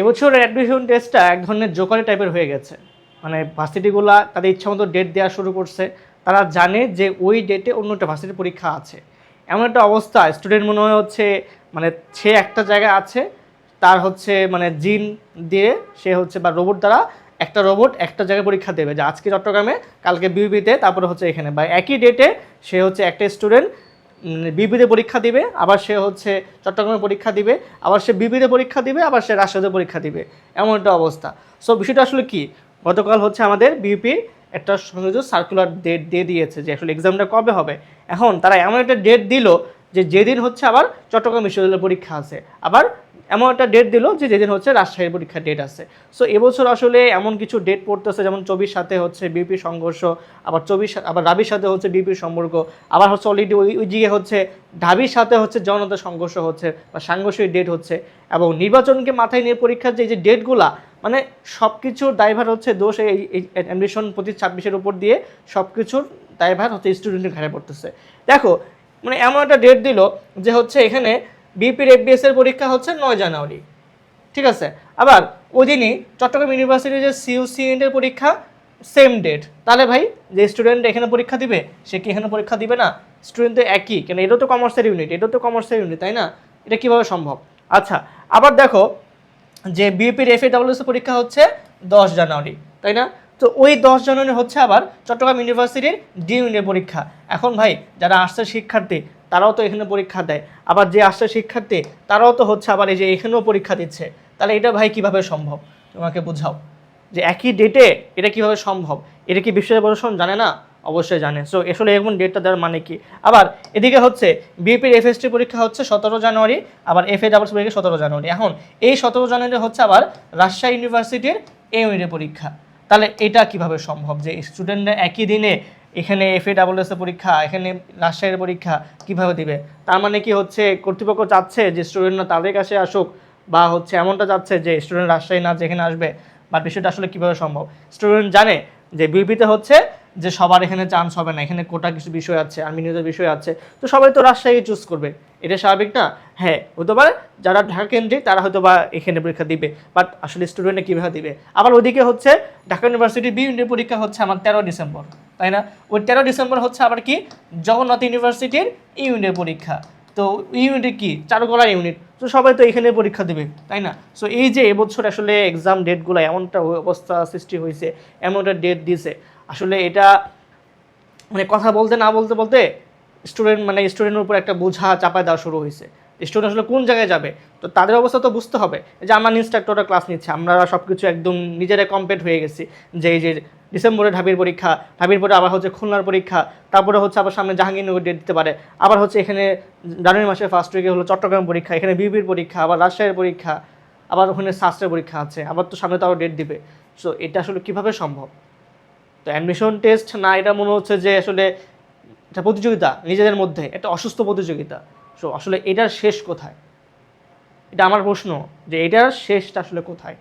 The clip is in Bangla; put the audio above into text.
এবছরের অ্যাডমিশন টেস্টটা এক ধরনের জোকারি টাইপের হয়ে গেছে। মানে ভার্সিটিগুলা তাদের ইচ্ছা মতো ডেট দেওয়া শুরু করছে। তারা জানে যে ওই ডেটে অন্য একটা ভার্সিটির পরীক্ষা আছে। এমন একটা অবস্থা স্টুডেন্ট মনে হয় হচ্ছে মানে সে একটা জায়গায় আছে, তার হচ্ছে মানে জিন দিয়ে সে হচ্ছে, বা রোবট দ্বারা একটা রোবট একটা জায়গায় পরীক্ষা দেবে যে আজকে চট্টগ্রামে, কালকে বিউবিতে তারপরে হচ্ছে এখানে। বা একই ডেটে সে হচ্ছে একটা স্টুডেন্ট বিবিতে পরীক্ষা দিবে, আবার সে হচ্ছে চট্টগ্রামে পরীক্ষা দিবে, আবার সে বিপিতে পরীক্ষা দিবে, আবার সে রাজশাহীতে পরীক্ষা দিবে। এমন একটা অবস্থা। সো বিষয়টা আসলে কি? গতকাল হচ্ছে আমাদের বিপি একটা সংযোজিত সার্কুলার ডেট দিয়ে দিয়েছে যে আসলে এক্সামটা কবে হবে। এখন তারা এমন একটা ডেট দিল যে যেদিন হচ্ছে আবার চট্টগ্রাম বিশ্ববিদ্যালয়ের পরীক্ষা আছে। আবার এমন একটা ডেট দিল যে যেদিন হচ্ছে রাজশাহীর পরীক্ষার ডেট আছে। সো এবছর আসলে এমন কিছু ডেট পড়তেছে, যেমন চব্বিশ সাথে হচ্ছে বিপি সংঘর্ষ, আবার চব্বিশ আবার রাবির সাথে হচ্ছে বিপির সম্পর্ক, আবার হচ্ছে অলরেডি ওই ওই দিকে হচ্ছে ঢাবির সাথে হচ্ছে জনতা সংঘর্ষ হচ্ছে, বা সাংঘর্ষিক ডেট হচ্ছে। এবং নির্বাচনকে মাথায় নিয়ে পরীক্ষার যে এই যে ডেটগুলা মানে সব কিছুর দায়ভার হচ্ছে দোষ এই অ্যাডমিশন পঁচিশ ছাব্বিশের উপর দিয়ে সব কিছুর দায়ভার হচ্ছে স্টুডেন্টের ঘাড়ে পড়তেছে। দেখো মানে এমন একটা ডেট দিল যে হচ্ছে এখানে বিপির এফবিএস এর পরীক্ষা হচ্ছে নয় জানুয়ারি। ঠিক আছে? আবার ওই দিনই চট্টগ্রাম ইউনিভার্সিটির যে সিইউসি এর পরীক্ষা সেম ডেট তাহলে ভাই, যে স্টুডেন্ট এখানে পরীক্ষা দিবে, সে কি এখানে পরীক্ষা দিবে না? স্টুডেন্ট তো একই, কেন এটাও তো কমার্সের ইউনিট এটাও তো কমার্সের ইউনিট তাই না? এটা কীভাবে সম্ভব? আচ্ছা আবার দেখো যে বিএপির এফ এডাব্লিউএস পরীক্ষা হচ্ছে দশ জানুয়ারি, তাই না? তো ওই দশ জানুয়ারি হচ্ছে আবার চট্টগ্রাম ইউনিভার্সিটির ডি ইউনিটের পরীক্ষা। এখন ভাই, যারা আসছে শিক্ষার্থী, তারাও তো এখানে পরীক্ষা দেয়। আবার যে আসছে শিক্ষার্থী, তারাও তো হচ্ছে আবার এই যে এখানেও পরীক্ষা দিচ্ছে। তাহলে এটা ভাই কীভাবে সম্ভব? তোমাকে বোঝাও। যে একই ডেটে এটা কীভাবে সম্ভব? এটা কি বিশ্ব প্রশাসন জানে না? অবশ্যই জানে। সো আসলে এমন ডেটটা দেওয়ার মানে কি? আবার এদিকে হচ্ছে বিএপির এফএসটি পরীক্ষা হচ্ছে সতেরো জানুয়ারি, আবার এফ এ ডাবলস পরীক্ষা সতেরো জানুয়ারি। এখন এই সতেরো জানুয়ারি হচ্ছে আবার রাজশাহী ইউনিভার্সিটির এ ইউনিটের পরীক্ষা। তাহলে এটা কীভাবে সম্ভব? যে স্টুডেন্টরা একই দিনে এখানে এফ এ ডাবলএস এর পরীক্ষা, এখানে রাজশাহীর পরীক্ষা কীভাবে দিবে? তার মানে কি হচ্ছে, কর্তৃপক্ষ চাচ্ছে যে স্টুডেন্টরা তাদের কাছে আসুক বা হচ্ছে এমনটা চাচ্ছে যে স্টুডেন্ট রাজশাহী না যেখানে আসবে বা বিষয়টা আসলে কীভাবে সম্ভব? স্টুডেন্ট জানে যে বিপিতে হচ্ছে যে সবার এখানে চান্স হবে না, এখানে কোটা কিছু বিষয় আছে আর্মিনিয়তের বিষয় আছে, তো সবাই তো রাজশাহী চুজ করবে। এটা স্বাভাবিক না? হ্যাঁ হতে পারে যারা ঢাকা কেন্দ্রিক, তারা হয়তো বা এখানে পরীক্ষা দিবে বাট আসলে স্টুডেন্টে কীভাবে দিবে? আবার ওইদিকে হচ্ছে ঢাকা ইউনিভার্সিটি বি ইউনিটের পরীক্ষা হচ্ছে আমার তেরো ডিসেম্বর, তাই না? ওই তেরো ডিসেম্বর হচ্ছে আবার কি? জগন্নাথ ইউনিভার্সিটির ইউনিটের পরীক্ষা। তো ইউনিট কি? চারুকলা ইউনিট তো সবাই তো এখানে পরীক্ষা দেবে, তাই না? সো এই যে এবছর আসলে এক্সাম ডেটগুলো এমনটা অবস্থা সৃষ্টি হয়েছে, এমনটা ডেট দিয়েছে আসলে এটা মানে কথা বলতে না বলতে বলতে স্টুডেন্ট মানে স্টুডেন্টের উপর একটা বোঝা চাপায় দেওয়া শুরু হয়েছে। স্টুডেন্ট আসলে কোন জায়গায় যাবে? তো তাদের অবস্থা তো বুঝতে হবে যে আমার ইনস্ট্রাক্টররা ক্লাস নিচ্ছে। আমরা সব কিছু একদম নিজেরাই কমপ্লিট হয়ে গেছি যে এই যে ডিসেম্বরে ঢাবির পরীক্ষা, ঢাবির পরে আবার হচ্ছে খুলনার পরীক্ষা, তারপরে হচ্ছে আবার সামনে জাহাঙ্গীরনগর ডেট দিতে পারে। আবার হচ্ছে এখানে জানুয়ারি মাসের ফার্স্ট উইকে হলো চট্টগ্রাম পরীক্ষা, এখানে বিবির পরীক্ষা, আবার রাজশাহীর পরীক্ষা, আবার ওখানে শাস্ত্রের পরীক্ষা আছে। আবার তো সামনে তো আরও ডেট দিবে। সো এটা আসলে কীভাবে সম্ভব? তো অ্যাডমিশন টেস্ট না, এটা মনে হচ্ছে যে আসলে এটা প্রতিযোগিতা নিজেদের মধ্যে, একটা অসুস্থ প্রতিযোগিতা। সো আসলে এটার শেষ কোথায়? এটা আমার প্রশ্ন যে এটার শেষটা আসলে কোথায়?